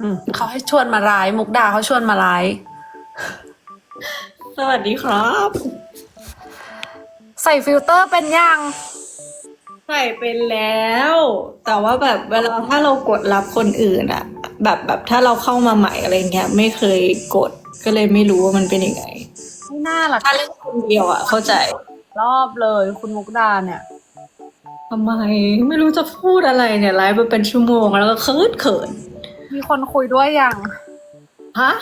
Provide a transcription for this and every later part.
อืมเขาให้ชวนมาไลฟ์มุกดาเขาชวนมาไลฟ์สวัสดีครับ ใส่ฟิลเตอร์เป็นยัง ใส่เป็นแล้ว แต่ว่าแบบเวลาถ้าเรากดรับคนอื่นอะแบบแบบถ้าเราเข้ามาใหม่อะไรเงี้ยไม่เคยกดก็เลยไม่รู้ว่ามันเป็นยังไงไม่น่าหรอกถ้าเล่นคนเดียวอะเข้าใจ รอบเลยคุณมุกดาเนี่ยทำไมไม่รู้จะพูดอะไรเนี่ยไลฟ์มาเป็นชั่วโมงแล้วก็เขินเขิน มีคนคุยด้วยยังฮะ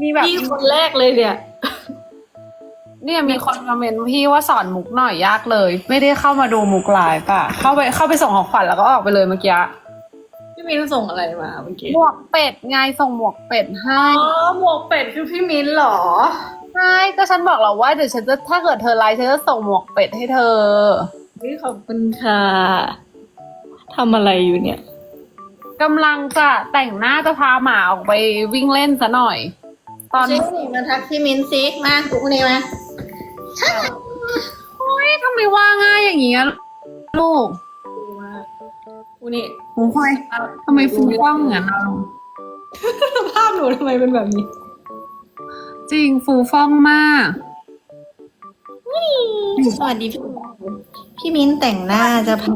มีแบบพี่คนแรกเลยเนี่ย เนี่ยมีคนมาเมนพี่ว่าสอนมุกหน่อยยากเลย ไม่ได้เข้ามาดูมุกไลฟ์ป่ะ เข้าไปเข้าไปส่งของขวัญแล้วก็ออกไปเลยเมื่อกี้พี่มิ้นส่งอะไรมาเมื่อกี้หมวกเป็ดไงส่งหมวกเป็ดให้อ๋อหมวกเป็ดคือพี่มิ้นเหรอใช่ก็ฉันบอกเราว่าเดี๋ยวฉันจะถ้าเกิดเธอไลฟ์ฉันจะส่งหมวกเป็ดให้เธอนี่ขอบคุณค่ะทำอะไรอยู่เนี่ย กำลังจะแต่งหน้าจะพาหมาออกไปวิ่งเล่นซะหน่อย ตอนซินี่มาทักพี่มิ้นซิมาปุ๊กนี่มาโอ้ยทำไมว่าง่ายอย่างเงี้ยลูกกูนี่โอ้ยทำไมฟุ้งฟ่องอย่างนั้นอะลูกภาพหนูทำไมเป็นแบบนี้จริงฟูฟ่องมาก สวัสดีพี่พี่มิ้นแต่งหน้าจะพา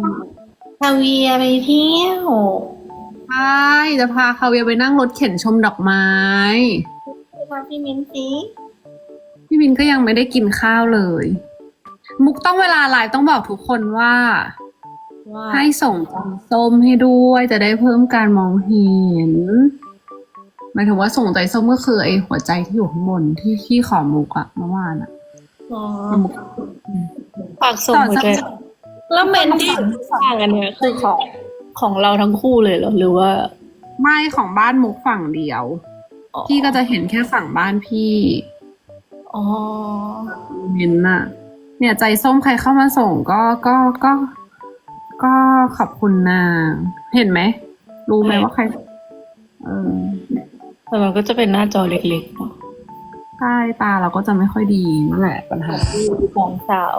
คาเวียไปเที่ยว ใช่จะพาคาเวียไปนั่งรถเข็นชมดอกไม้พาพี่มิ้นซิพี่วินก็ยังไม่ได้กินข้าวเลย มุกต้องเวลาไลฟ์ต้องบอกทุกคนว่าว่าให้ส่งใจส้มให้ด้วยจะได้เพิ่มการมองเห็นหมายถึงว่าส่งใจส้มก็คือไอ้หัวใจที่อยู่ข้างบนที่ที่ขอมุกอะเมื่อวานอะอ๋อมุกฝากส่งหัวใจแล้วเมนที่อยู่ข้างกันเนี่ยคือของ ของเราทั้งคู่เลยเหรอหรือว่า ไม่ของบ้านมุกฝั่งเดียว พี่ก็จะเห็นแค่ฝั่งบ้านพี่อ๋อเห็นน่ะ เนี่ยใจส้มใครเข้ามาส่งก็ก็ก็ ก็ขอบคุณนางเห็นไหม รู้ไหมว่าใคร เออแต่มันก็จะเป็นหน้าจอเล็กๆเนาะใต้ตาเราก็จะไม่ค่อยดีนั่นแหละปัญหาสองสาว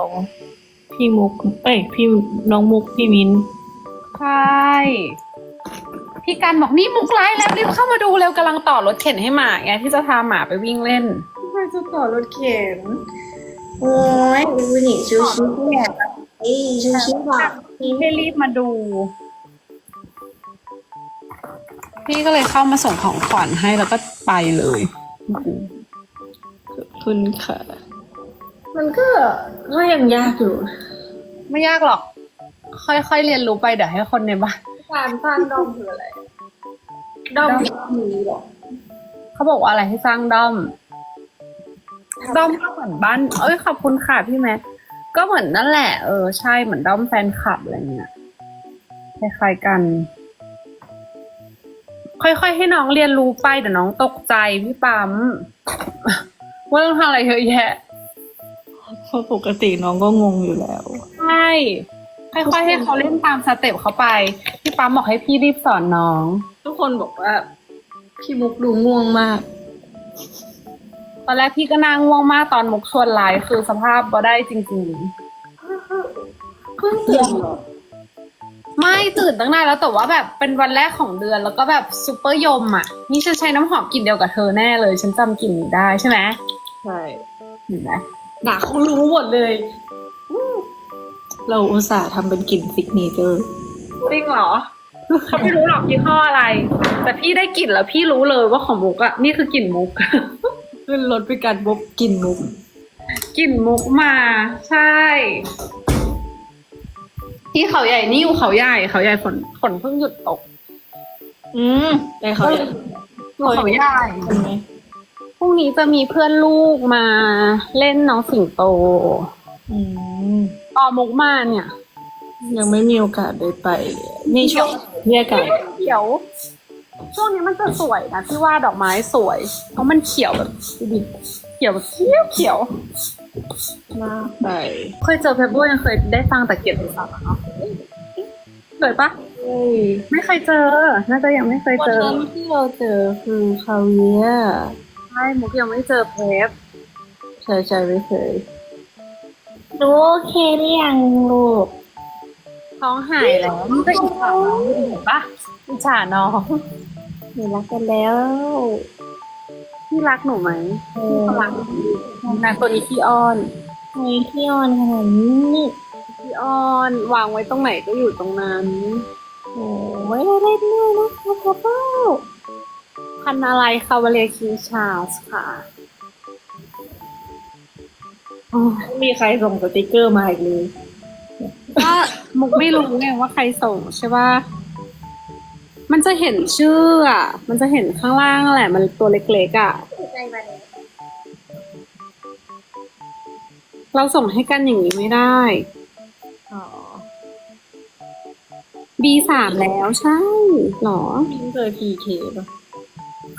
พี่มุกเอ้ยพี่น้องมุกพี่มิ้น ใช่พี่กันบอกนี่มุกไลฟ์แล้วรีบเข้ามาดูเร็วกำลังต่อรถเข็นให้หมาไงที่จะพาหมาไปวิ่งเล่นทำไมจะต่อรถเข็นโอ้ยดูนี่ชูชิแบบเอ้ยชูชิแบบพี่ให้รีบมาดู พี่ก็เลยเข้ามาส่งของขวัญให้แล้วก็ไปเลยขอบคุณค่ะ มันก็ก็ยังยากอยู่ ไม่ยากหรอก ค่อยๆเรียนรู้ไปเดี๋ยวให้คนในบ้านการสร้างด้อมคืออะไรด้อมมีหรอเขาบอกว่าอะไรให้สร้างด้อมด้อมก็เหมือนบ้าน เอ้ยขอบคุณค่ะพี่แม็กก็เหมือนนั่นแหละ เออใช่เหมือนด้อมแฟนคลับอะไรเงี้ยคล้ายๆกัน ค่อยๆให้น้องเรียนรู้ไปเดี๋ยวน้องตกใจพี่ปั๊มว่าต้องทำอะไรเยอะแยะเพราะปกติน้องก็งงอยู่แล้ว ใช่ ค่อยๆให้เขาเล่นตามสเต็ปเขาไป พี่ปั๊มบอกให้พี่รีบสอนน้อง ทุกคนบอกว่า พี่มุกดูง่วงมาก ตอนแรกพี่ก็นั่งง่วงมากตอนมุกชวนไลฟ์คือสภาพบ่ได้จริงเพิ่งตื่นเหรอๆไม่ตื่นตั้งนานแล้วแต่ว่าแบบเป็นวันแรกของเดือนแล้วก็แบบซูเปอร์ยมอะ นี่ฉันใช้น้ำหอมกลิ่นเดียวกับเธอแน่เลย ฉันจำกลิ่นนี้ได้ใช่ไหมใช่เห็นไหมหนาเขารู้หมดเลยอืม เราอุตส่าห์ทำเป็นกลิ่นซิกเนเจอร์จริงเหรอเขาไม่รู้หรอกยี่ห้ออะไร แต่พี่ได้กลิ่นแล้วพี่รู้เลยว่าของมุกอะนี่คือกลิ่นมุกขึ้นรถไปกันบบกลิ่นมุกกลิ่นมุกมา ใช่ ที่เขาใหญ่นี่อยู่เขาใหญ่เขาใหญ่ฝนฝนเพิ่งหยุดตก อืมแต่เขาอยู่เขาใหญ่ใช่ไหมพรุ่งนี้จะมีเพื่อนลูกมาเล่นน้องสิงโต อืม ต่อมุกมาเนี่ย ยังไม่มีโอกาสได้ไปเลยนี่ช่วงเรียกกันเขียว ช่วงนี้มันจะสวยนะที่ว่าดอกไม้สวย เพราะมันเขียวแบบดูดิเขียวแบบเขียวเขียวมากไปเคยเจอเพปเปอร์ยังเคยได้ฟังแต่เกียรติศักดิ์อะเนาะเคยปะเฮ้ยไม่เคยเจอ น่าจะยังไม่เคยวันเจอ นั้นที่เราเจอคือคาเวียร์ใช่มุกยังไม่เจอเพปใช่ใช่ไม่เคย รู้โอเคหรือยังลูกท้องหายแล้วนี่ก็อิจฉาน้องอยู่เห็นปะอิจฉาน้องหนูรักกันแล้วพี่รักหนูไหมเอพี่อก็รักนางตัวนี้ขี้อ้อนทำไมพี่ออนขนาดนี้ขี้อ้อนวางไว้ตรงไหนก็อยู่ตรงนั้นโอ้ไม่ได้เล่นด้วยนะคะพ่อเป้าพันธุ์อะไรคาวาเลียคิงชาร์สค่ะอ๋อ ไม่มีใครส่งสติกเกอร์มาอีกเลยก็มุกไม่รู้ไงว่าใครส่งใช่ป่ะมันจะเห็นชื่ออะ มันจะเห็นข้างล่างแหละ มันตัวเล็กๆอะ เราส่งให้กันอย่างนี้ไม่ได้อ๋อ B สามแล้วใช่หรอมิ้นเคยพีเคป่ะ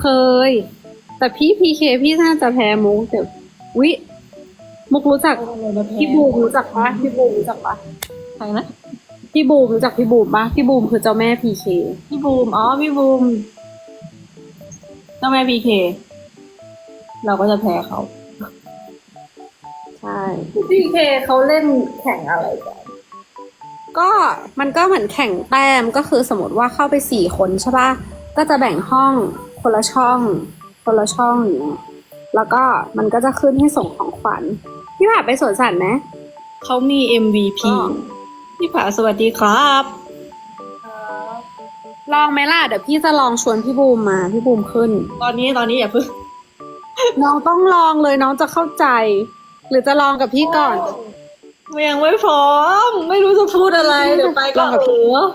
เคย แต่พี่พีเคพี่น่าจะแพ้มุกแต่วิ มุกรู้จักพี่บูมรู้จักปะพี่บูมรู้จักปะใครนะพี่บูมรู้จักพี่บูมปะพี่บูมคือเจ้าแม่พีเคพี่บูมอ๋อพี่บูมเจ้าแม่พีเคเราก็จะแพ้เขาใช่พีเคเขาเล่นแข่งอะไรกันก็มันก็เหมือนแข่งแต้มก็คือสมมติว่าเข้าไปสี่คนใช่ปะก็จะแบ่งห้องคนละช่อง คนละช่องอย่างเงี้ยแล้วก็มันก็จะขึ้นให้ส่งของขวัญ พี่ผ่าไปสวนสัตว์ไหมเขามี MVP อ๋อพี่ผาสวัสดีครับ ลองไหมล่ะ เดี๋ยวพี่จะลองชวนพี่บูมมา พี่บูมขึ้น ตอนนี้ตอนนี้อย่าเพิ่งน้องต้องลองเลยน้องจะเข้าใจ หรือจะลองกับพี่ก่อน ยังไม่พร้อม ไม่รู้จะพูดอะไรเดี๋ยวไปก็ลองกับพี่เออ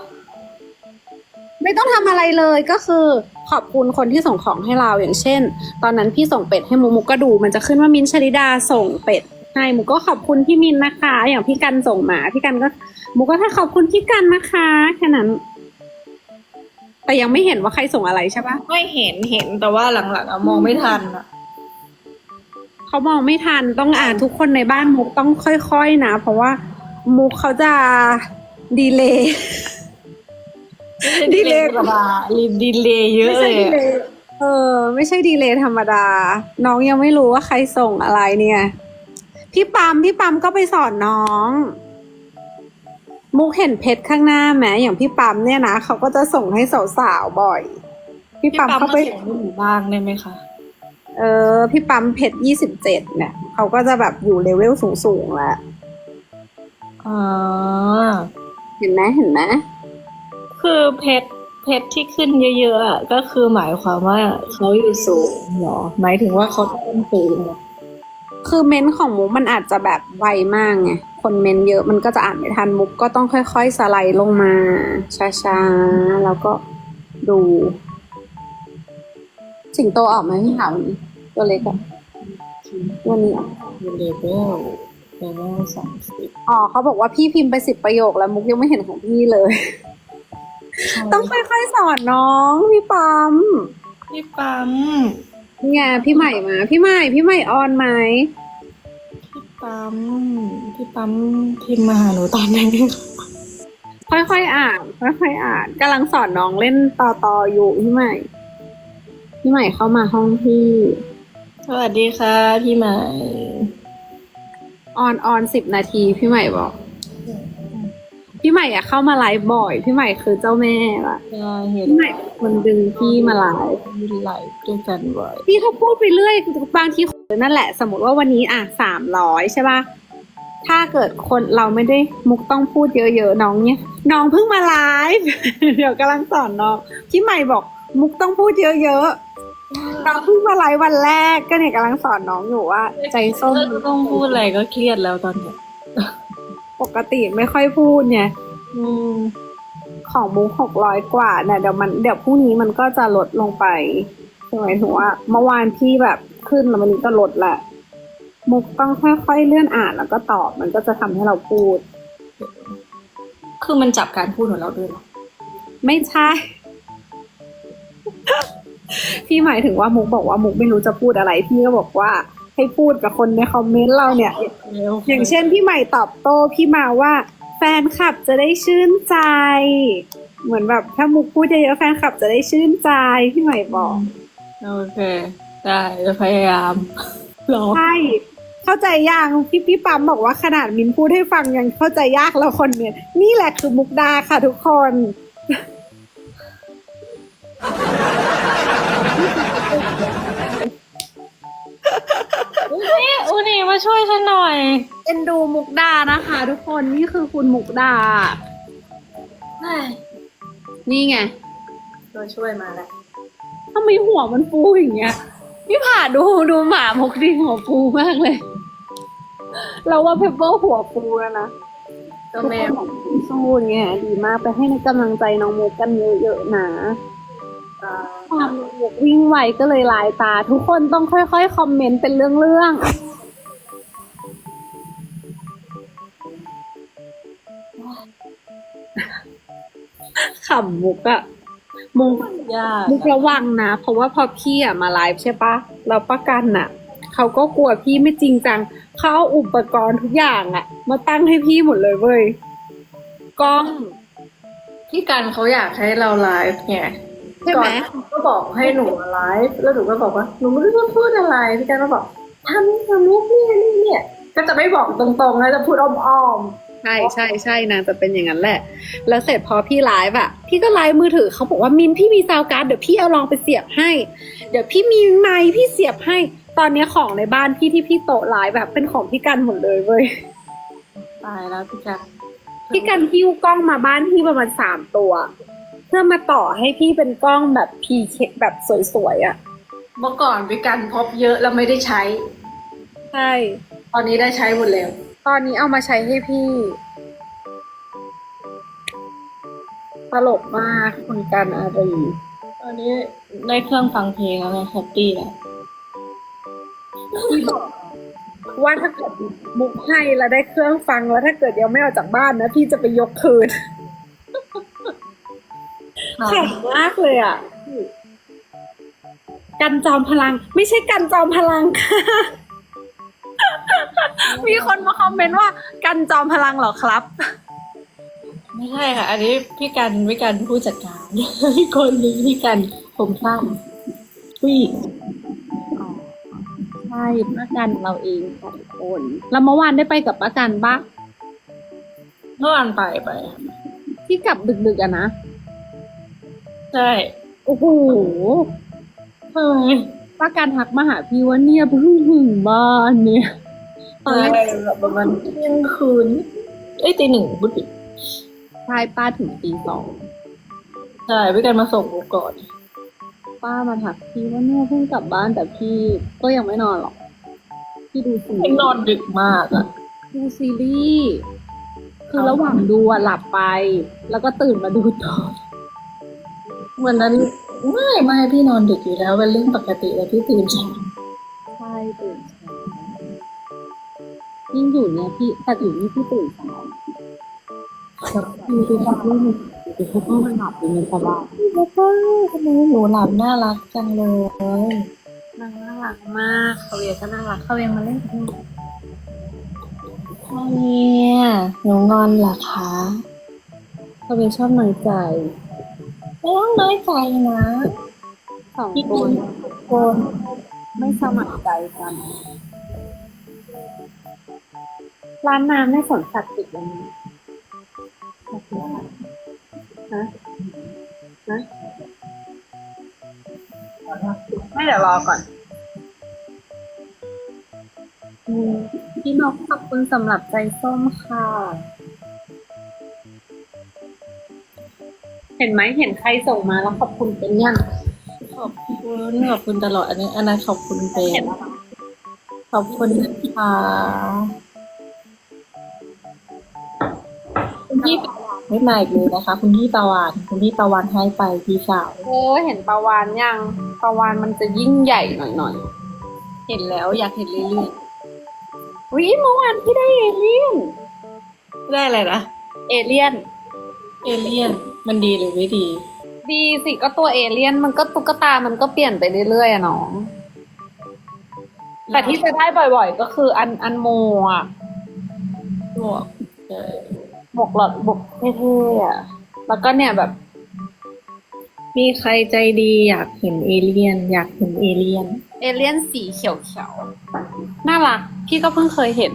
ไม่ต้องทำอะไรเลยก็คือ ขอบคุณคนที่ส่งของให้เราอย่างเช่น ตอนนั้นพี่ส่งเป็ดให้มุกมุกก็ดู มันจะขึ้นว่ามินท์ชลิดาส่งเป็ด ให้มุกก็ขอบคุณพี่มินนะคะ อย่างพี่กันส่งมา พี่กันก็มุกก็ถ้าขอบคุณพี่กันนะคะแค่นั้น แต่ยังไม่เห็นว่าใครส่งอะไรใช่ปะไม่เห็นเห็นแต่ว่าหลังๆอะมองไม่ทันอะเขามองไม่ทันต้องอ่านทุกคนในบ้านมุกต้องค่อยๆนะเพราะว่ามุกเขาจะดีเลย์ ดีเลย ธรรมดารีดีเลยเยอะไม่เลใช่ยดีอะเลย์เออ ไม่ใช่ดีเลย์ธรรมดา น้องยังไม่รู้ว่าใครส่งอะไรเนี่ย พี่ปั๊มพี่ปั๊มก็ไปสอนน้อง มุกเห็นเพชรข้างหน้าไหมอย่างพี่ปั๊มเนี่ยนะเขาก็จะส่งให้สาวๆบ่อย พี่พี่ปั๊มปั๊มเขามาไปส่งให้หนูบ้างได้ไหมคะ เออ พี่ปั๊มเพชรยี่สิบเจ็ดเนี่ยเขาก็จะแบบอยู่เลเวลสูงๆแล้วอ่าเห็นไหมเห็นไหมคือเพชรเพชรที่ขึ้นเยอะๆอะก็คือหมายความว่าเขาอยู่สูงเหรอหมายถึงว่าเขาต้องสูงเหรอ คือเม้นต์ของมุกมันอาจจะแบบไวมากไง คนเม้นต์เยอะมันก็จะอ่านไม่ทันมุกก็ต้องค่อย ๆ สไลด์ลงมา ช้าๆ แล้วก็ดู สิงโตออกไหมพี่ขาววันนี้ ตัวเล็กอะวันนี้ออกเลเวลเลเวลสามสิบอ๋อเขาบอกว่าพี่พิมพ์ไปสิบประโยคแล้วมุกยังไม่เห็นของพี่เลย ต้องค่อยๆสอนน้องพี่ปั๊มพี่ปั๊ม นี่ไงพี่ใหม่มา พี่ใหม่ พี่ใหม่ออนไหมพี่ปั๊มพี่ปั๊มพิมพ์มาหาหนูตอนไหนค่อยๆอ่านค่อยๆอ่านกำลังสอนน้องเล่นต่อต่อๆอยู่พี่ใหม่ พี่ใหม่เข้ามาห้องพี่ สวัสดีค่ะพี่ใหม่ ออนออนสิบนาทีพี่ใหม่บอก พี่ใหม่อะเข้ามาไลฟ์บ่อย พี่ใหม่คือเจ้าแม่ละจะเห็นพี่ใหม่เป็นคนดึงพี่มาไลฟ์มีไลฟ์ด้วยกันบ่อยพี่เขาพูดไปเรื่อยบางทีนั่นแหละ สมมติว่าวันนี้อะสามร้อยใช่ป่ะถ้าเกิดคนเราไม่ได้มุกต้องพูดเยอะๆน้องเนี่ย น้องเพิ่งมาไลฟ์เดี๋ยวกำลังสอนน้องพี่ใหม่บอกมุกต้องพูดเยอะๆน้องเพิ่งมาไลฟ์วันแรกก็เนี่ยกำลังสอนน้องอยู่ว่า ใจส้มต้องพูดอะไรก็เครียดแล้วตอนเนี้ย ปกติไม่ค่อยพูดไงอืมของมุกหกร้อยกว่าเนี่ยเดี๋ยวมันเดี๋ยวพรุ่งนี้มันก็จะลดลงไปคือหมายถึงว่าเมื่อวานพี่แบบขึ้นแล้ววันนี้ก็ลดแหละมุกต้องค่อยๆเลื่อนอ่านแล้วก็ตอบมันก็จะทำให้เราพูด คือมันจับการพูดของเราด้วยเหรอไม่ใช่ พี่หมายถึงว่ามุกบอกว่ามุกไม่รู้จะพูดอะไร พี่ก็บอกว่า ให้พูดกับคนในคอมเมนต์เราเนี่ย อย่างเช่นพี่ใหม่ตอบโต้พี่มาว่า แฟนคลับจะได้ชื่นใจ เหมือนแบบถ้ามุกพูดเยอะๆแฟนคลับจะได้ชื่นใจพี่ใหม่บอก โอเค ได้จะพยายามรอใช่เข้าใจยากพี่พี่ปั๊มบอกว่าขนาดมินพูดให้ฟังยังเข้าใจยากแล้วคนเนี่ย นี่แหละคือมุกดาค่ะทุกคน ฉันหน่อย เอ็นดูมุกดานะคะ ทุกคนนี่คือคุณมุกดา นี่ไงตัวช่วยมาแล้วทำไมหัวมันฟูอย่างเงี้ยพี่ผ่าดูดูหมามุกดีหัวฟูมากเลย เราว่าเพปเปอร์หัวฟูแล้วนะก็แม่ทุกคนบอกสู้เงี้ยดีมากไปให้กำลังใจน้องมุกกันเยอะๆนะอ่าความมุกวิ่งไวก็เลยลายตา ทุกคนต้องค่อยๆ คอมเมนต์เป็นเรื่องๆ ขำมุกอะมุกยากมุกระวังนะ เพราะว่าพอพี่อะมาไลฟ์ใช่ปะเราประกันอะเขาก็กลัวพี่ไม่จริงจังเขาเอาอุปกรณ์ทุกอย่างอะมาตั้งให้พี่หมดเลยเว้ยกล้องพี่กันเขาอยากให้เราไลฟ์ไงใช่ไหมก่อนก็บอกให้หนูมาไลฟ์แล้วหนูก็บอกว่าหนูไม่รู้จะพูดอะไรพี่กันก็บอกทำทำลูกเนี่ยนี่เนี่ยก็จะไม่บอกตรงๆนะจะพูดอ้อม ใช่ใช่ใช่นางจะเป็นอย่างนั้นแหละ แล้วเสร็จพอพี่ไลฟ์อะพี่ก็ไลฟ์มือถือเขาบอกว่ามินพี่มีซาวการ์ดเดี๋ยวพี่เอาลองไปเสียบให้ เดี๋ยวพี่มีไมค์พี่เสียบให้ ตอนนี้ของในบ้านพี่ที่พี่โต๊ะไลฟ์แบบเป็นของพี่กันหมดเลยเว้ยๆตายแล้วพี่กันพี่กันหิ้วกล้องมาบ้านพี่ประมาณสามตัว เพื่อมาต่อให้พี่เป็นกล้องแบบพีเคแบบสวยๆอะ่ะเมื่อก่อนพี่กันพบเยอะแล้วไม่ได้ใช้ ใช่ ตอนนี้ได้ใช้หมดแล้ว ตอนนี้เอามาใช้ให้พี่ ตลกมากคุณกันอารีตอนนี้ได้เครื่องฟังเพลงแล้วไงแฮปปี้แล้วพี่บอกว่าถ้าเกิดบุกให้แล้วได้เครื่องฟังแล้วถ้าเกิดยังไม่ออกจากบ้านนะ พี่จะไปยกคืนขำมากเลยอะ กันจอมพลัง ไม่ใช่กันจอมพลังค่ะ มีคนมาคอมเมนต์ว่ากันจอมพลังเหรอครับ ไม่ใช่ค่ะ อันนี้พี่กันพี่กันผู้จัดการพี่คนนี้พี่กันผมสั้นผู้หญิงใช่ป้ากันเราเองสองคน แล้วเมื่อวานได้ไปกับป้ากันปะเมื่อวานไปไป ที่กลับดึกๆอะนะ ใช่ โอ้โหทำไมป้ากันทักมาหาพี่ว่าเนี่ยเพิ่งถึงบ้านเนี่ย ตอนแรอะไรกแบบประมาณเที่ยงคืน เอ้ยตีหนึ่งบุตรใช่ป้าถึงตีสองใช่พี่กันมาส่งกูก่อน ป้ามาทักพี่ว่าเนี่ยเพิ่งกลับบ้านแต่พี่ก็ยังไม่นอนหรอกพี่ดูซีพี่รีส์นอนดึกมากอะดูซีรีส์คือระหว่างดูอะหลับไป แล้วก็ตื่นมาดูต่อวันนั้นไม่ไม่พี่นอนดึกอยู่แล้วเป็นเรื่องปกติแล้วพี่ตื่นเช้า ยิ่งอยู่เนี่ยพี่แต่อยู่นี่พี่ตื่นเช้าดูดูแบบนี้ดูเขาก็มันหลับอยู่ในสบายแล้วก็ทำไมหนูหลับน่ารักจังเลยนางน่ารักมากเขาเวียก็น่ารักเขาเวียมาเล่นกับหนูเนี่ยหนูงอนเหรอคะเขาเวียชอบน้อยใจไม่ต้องน้อยใจนะสองคนโกนไม่สมัครใจกัน ร้านน้ำในสวนสัตว์ปิดแล้วนะฮะฮะไม่เดี๋ยวรอก่อนอืมพี่นกขอบคุณสำหรับใจส้มค่ะ เห็นไหมเห็นใครส่งมาแล้วขอบคุณเป็นยังขอบคุณขอบคุณตลอดอันนี้อันนั้นขอบคุณเป็เห็นนแล้วปะขอบคุณค่ะคุณ ไม่มาอีกเลยนะคะ คุณพี่ตะวันคุณพี่ตะวันให้ไปพี่สาวโอ้เห็นปลาวานยังปลาวานมันจะยิ่งใหญ่หน่อยเห็นแล้วอยากเห็นเรื่อยๆวิเมื่อวานพี่ได้เอเลี่ยนๆได้อะไรนะเอเลี่ยน เอเลี่ยน มันดีหรือไม่ดี ดีสิก็ตัวเอเลี่ยนมันก็ตุ๊กตามันก็เปลี่ยนไปเรื่อยๆอะน้องแต่ที่จะได้บ่อยๆ ก็คืออันอันโมอะหมวก เออหมวกหลอดบกเท่ๆอะ แล้วก็เนี่ยแบบ มีใครใจดีอยากเห็นเอเลี่ยน อยากเห็นเอเลี่ยน เอเลี่ยนสีเขียวๆน่ารัก พี่ก็เพิ่งเคยเห็น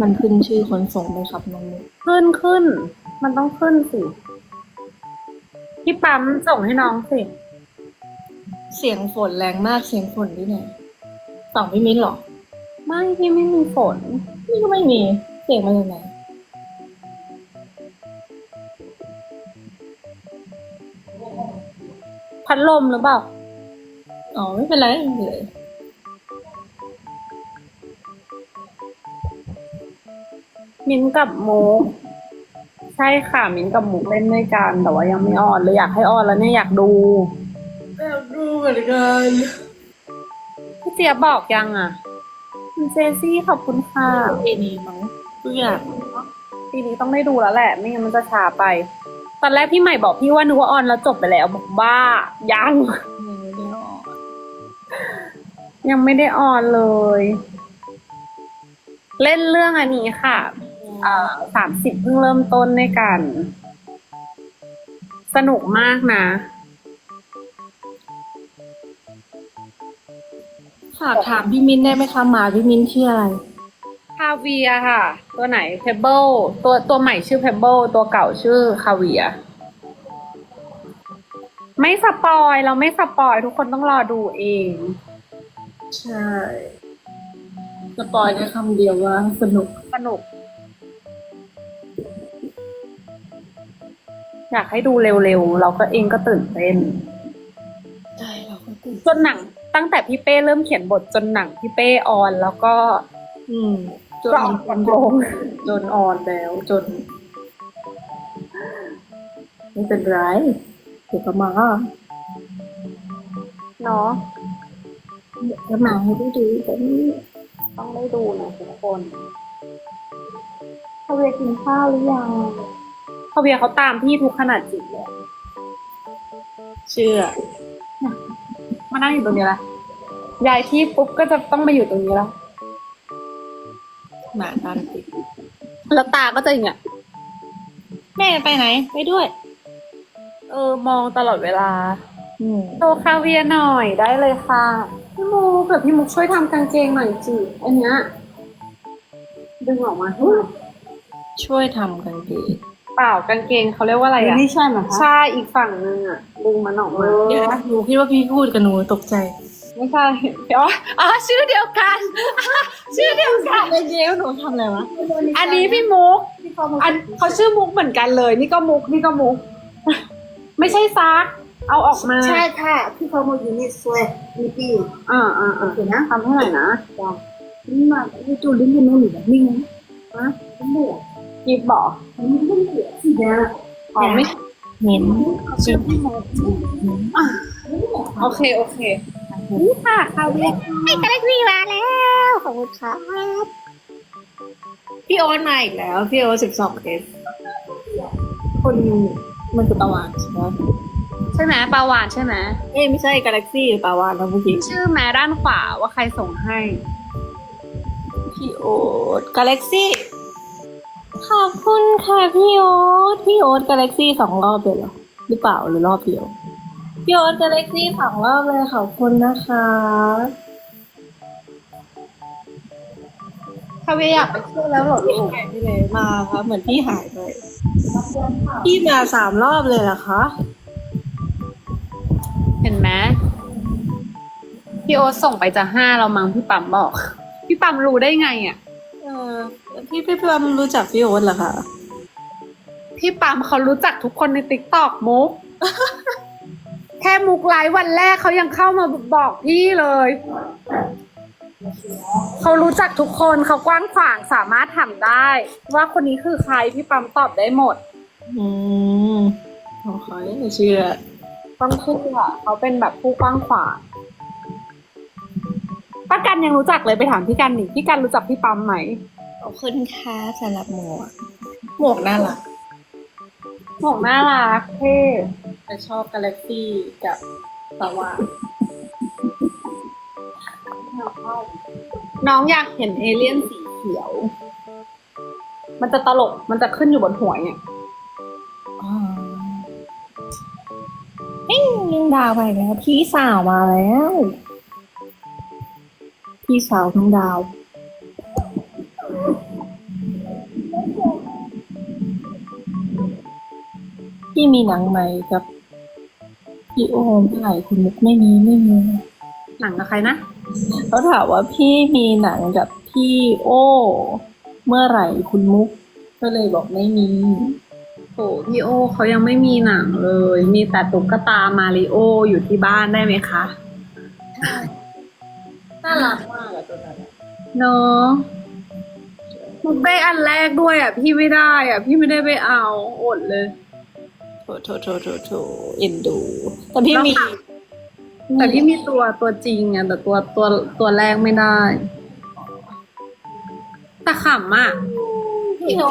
มันขึ้นชื่อคนส่งไหมครับน้องมุกขึ้นขึ้น มันต้องขึ้นสิพี่ปั๊มส่งให้น้องสิ เสียงฝนแรงมากเสียงฝนที่ไหนฝั่งพี่มิ้นท์เหรอ ไม่พี่ไม่มีฝน นี่ก็ไม่มี เสียงมาจากไหนพัดลมหรือเปล่า อ๋อ ไม่เป็นไรไม่เป็นไรมิ้นท์กับมุกใช่ค่ะมิ้นท์กับมุกเล่นด้วยกันแต่ว่ายังไม่ออนเลยอยากให้ออนแล้วเนี่ยอยากดูอยากดูเหมือนกันพี่เจี๊ยบบอกยังอะ คุณเจซี่ขอบคุณค่ะเอนีมั้งทุกอย่างปีนี้ต้องได้ดูแล้วแหละ ไม่งั้นมันจะช้าไป ตอนแรกพี่ใหม่บอกพี่ว่านึกว่าออนแล้วจบไปแล้วบอกบ้ายังยังไม่ได้ออกยังไม่ได้ออนเลย เล่นเรื่องอันนี้ค่ะอ่าสามสิบเพิ่งเริ่มต้นในกัน สนุกมากนะ ฝากถามพี่มิ้นท์ได้ไหมคะหมาพี่มิ้นท์ชื่ออะไรคาเวียค่ะ ตัวไหนเพเบิลตัวตัวใหม่ชื่อเพเบิลตัวเก่าชื่อคาเวีย ไม่สปอยเราไม่สปอยทุกคนต้องรอดูเอง ใช่สปอยได้คำเดียวว่าสนุกสนุก อยากให้ดูเร็วๆ เราก็เองก็ตื่นเต้นใช่เราก็ตื่นจนหนัง ตั้งแต่พี่เป้เริ่มเขียนบทจนหนังพี่เป้ออนแล้วก็ อืมจก็นออกคนลงจนออนแล้วจน ไม่เป็นไรเดี๋ยวก็มาเนาะเดี๋ยวก็มาให้ได้ดูกันต้องได้ดูนะทุกคนคาเวียกินข้าวหรือยังคาเวียเขาตามพี่ทุกขนาดจิตเลยเชื่อ มานั่งอยู่ตรงนี้ละยายที่ปุ๊บก็จะต้องมาอยู่ตรงนี้แล้วหมาดันติดแล้วตาก็จะอย่างเงี้ยแม่ไปไหน ไปด้วย เออ มองตลอดเวลาอืมโชว์คาเวียร์หน่อยได้เลยค่ะพี่มุกเผื่อพี่มุกช่วยทำกางเกงหน่อยจิอันเนี้ยดึงออกมาให้หน่อย ช่วยทำกันดีเปล่ากางเกงเขาเรียกว่าอะไรอะนี่ใช่ไหมคะใช่อีกฝั่งนึงอะดึงมันออกมาเดี๋ยวหนูคิดว่าพี่พูดกับหนูตกใจไม่ใช่เดี๋ยวอ๋อชื่อเดียวกัน ชื่อเดียวกันเดี๋ยวหนูทำอะไรวะอันนี้พี่มุกที่เขามาอันเขาชื่อมุกเหมือนกันเลย นี่ก็มุกนี่ก็มุก ไม่ใช่ซัก เอาออกมา ใช่ค่ะที่เขามาอยู่นี่สวยมีปีอ่าอ่าอ่าโอเคนะทำให้หน่อยนะนี่มาที่จูลิ้นเป็นหนูแบบนี้นะเป็นเหลือ กีบบอกมันไม่ได้เหลือสีแดงอ๋อไม่เห็นชื่อพี่โมโอเค โอเคนี่ค่ะคาเวียร์ไม่กระเล็กวิ่งมาแล้ว ขอบคุณครับ พี่โอ๊ตมาอีกแล้ว พี่โอ๊ตสิบสองเอสคนมันคือปาวานใช่ไหมใช่ไหมปลาวานใช่ไหมเอ้ยไม่ใช่กาแล็กซี่ปาวานนะเมื่อกี้ชื่อแม้ด้านขวาว่าใครส่งให้ พี่โอ๊ตกาแล็กซี่ ขอบคุณค่ะพี่โอ๊ตพี่โอ๊ตกาแล็กซี่สองรอบเลยเหรอหรือเปล่าหรือรอบเดียวพี่โอ๊ตกาแล็กซี่สองรอบเลยขอบคุณนะคะคาเวียอยากไปเที่ยวแล้วเหรอลูกหายไปเลยมาครับเหมือนพี่หายไปพี่มาสามรอบเลยเหรอคะเห็นไหมพี่โอ๊ตส่งไปจะห้าเรามั้งพี่ปั๊มบอก พี่ปั๊มรู้ได้ไงอะ พี่พี่พี่วามรู้จักพี่โอ๊ตเหรอคะพี่ปั๊มเขารู้จักทุกคนในติ๊กตอกมุก แค่มุกไลฟ์วันแรกเขายังเข้ามาบอกพี่เลย เขารู้จักทุกคนเขากว้างขวางสามารถถามได้ ว่าคนนี้คือใครพี่ปั๊มตอบได้หมด อืมโอเคเชื่อต้องเชื่อเขาเป็นแบบผู้กว้างขวางป้ากันยังรู้จักเลยไปถามพี่กันหนิพี่กันรู้จักพี่ปั๊มไหม ขอบคุณค่ะสำหรับหมวก หมวกน่ารัก หมวกน่ารักเท่แต่ชอบกาแล็กซี่กับปาวานน้องอยากเห็นเอเลี่ยนสีเขียว มันจะตลก มันจะขึ้นอยู่บนหัวเนี่ยอ๋อเอ้ยยังดาวไปแล้ว พี่สาวมาแล้ว พี่สาวทั้งดาว พี่มีหนังใหม่กับพี่โอมเท่าไหร่คุณมุกไม่มีไม่มีหนังกับใครนะเขาถามว่าพี่มีหนังกับพี่โอ้เมื่อไหร่คุณมุก ก็เลยบอกไม่มีโหพี่โอเขายังไม่มีหนังเลย มีแต่ตุ๊กตามาริโออยู่ที่บ้านได้ไหมคะน่ารักมากอะตัวนั้นเนาะมุกได้อันแรกด้วยอะ พี่ไม่ได้อะ พี่ไม่ได้ไปเอาอดเลย โถโถโถโถโถเอ็นดู แต่พี่มี แต่พี่มีตัวตัวจริงอะแต่ตัวตัวตัวแรกไม่ได้แต่ขำอะ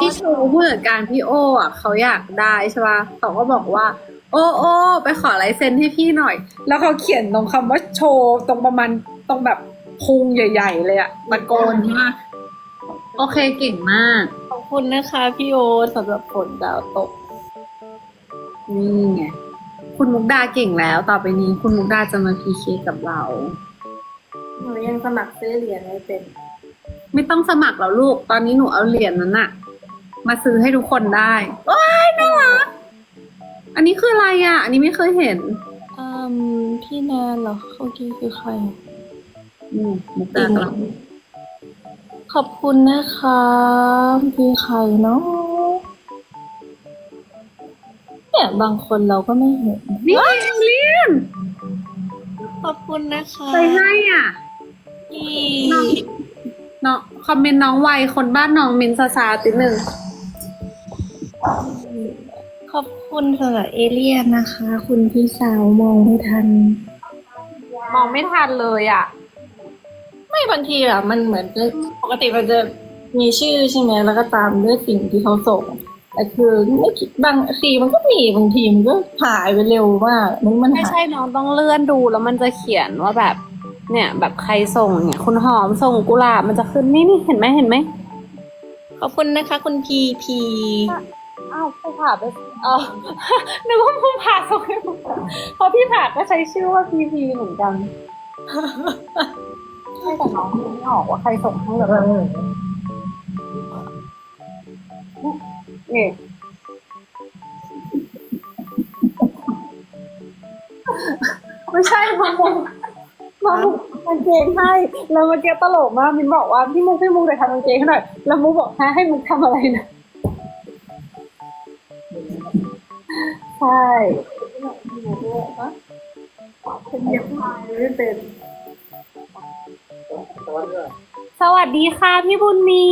พี่โชว์ผู้จัดการพี่โออะเขาอยากได้ใช่ป่ะเขาก็บอกว่า โอ้โอไปขอลายเซ็นให้พี่หน่อย แล้วเขาเขียนตรงคำว่าโชว์ตรงประมาณตรงแบบพุงใหญ่ ๆ เลยอะตะโกนมาก โอเคเก่งมาก ขอบคุณนะคะพี่โอสำหรับฝนดาวตก นี่ไงคุณมุกดาเก่งแล้ว ต่อไปนี้คุณมุกดาจะมาพีเคกับเรา หนูยังสมัครซื้อเหรียญไม่เป็น ไม่ต้องสมัครแล้วลูก ตอนนี้หนูเอาเหรียญนั้นอะมาซื้อให้ทุกคนได้ว้ายน่ารัก อันนี้คืออะไรอะอันนี้ไม่เคยเห็นอืมพี่แนนเหรอโอเคคือใครอืมมุกดากำลังขอบคุณนะคะพี่ใครเนาะ เนี่ยบางคนเราก็ไม่เห็นนี่ไงเลียนขอบคุณนะคะไปให้อะพี่น้องเนาะคอมเมนต์น้องวัยคนบ้านน้องมินซาซาติดหนึ่งขอบคุณสำหรับเอเลียนนะคะ คุณพี่สาวมองไม่ทัน มองไม่ทันเลยอะ ไม่บางทีอะ มันเหมือนจะปกติมันจะมีชื่อใช่ไหมแล้วก็ตามด้วยสิ่งที่เขาส่ง แต่คือไม่คิดบางทีมันก็มีบางทีมันก็หายไปเร็วมากมันมันไม่หายใช่น้องต้องเลื่อนดูแล้วมันจะเขียนว่าแบบ เนี่ย แบบใครส่งเนี่ยคุณหอมส่งกุหลาบมันจะขึ้นนี่นี่เห็นไหมเห็นไหมขอบคุณนะคะ คุณพีพีอ้าวผู้ผ่าไปอ๋อนึกว่าผู้ผ่าส่งให้ผู้ผ่าเพราะพี่ผ่าก็ใช้ชื่อว่าพีพีเหมือนกัน ใช่แต่น้องดูไม่ออกว่าใครส่งให้แบบ นี่ไม่ใช่มามุกมามุกกางเกงให้แล้วเมื่อกี้ตลกมากมินบอกว่าพี่มุกพี่มุกเดี๋ยวทำกางเกงให้หน่อยแล้วมุกบอกฮะให้มุกทำอะไรนะใช่เป็นเย็บผ้าไม่เป็นสวัสดีค่ะพี่บุญมี